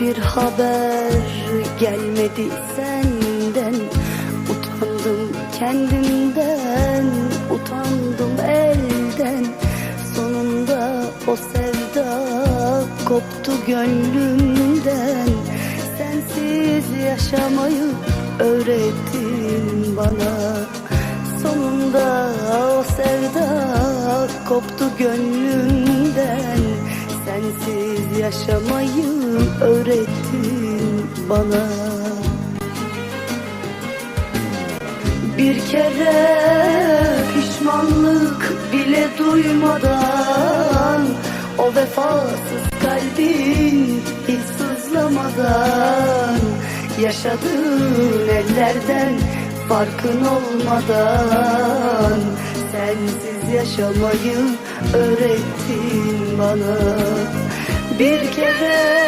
Hiçbir haber gelmedi senden. Utandım kendimden Utandım elden. Sonunda o sevda koptu gönlümden. Sensiz yaşamayı öğrettin bana. Sonunda o sevda koptu gönlümden. Sensiz yaşamayı öğrettin bana. Bir kere pişmanlık bile duymadan O vefasız kalbin hiç sızlamadan Yaşadığın ellerden farkın olmadan Sensiz yaşamayı öğrettin bana. Bir kere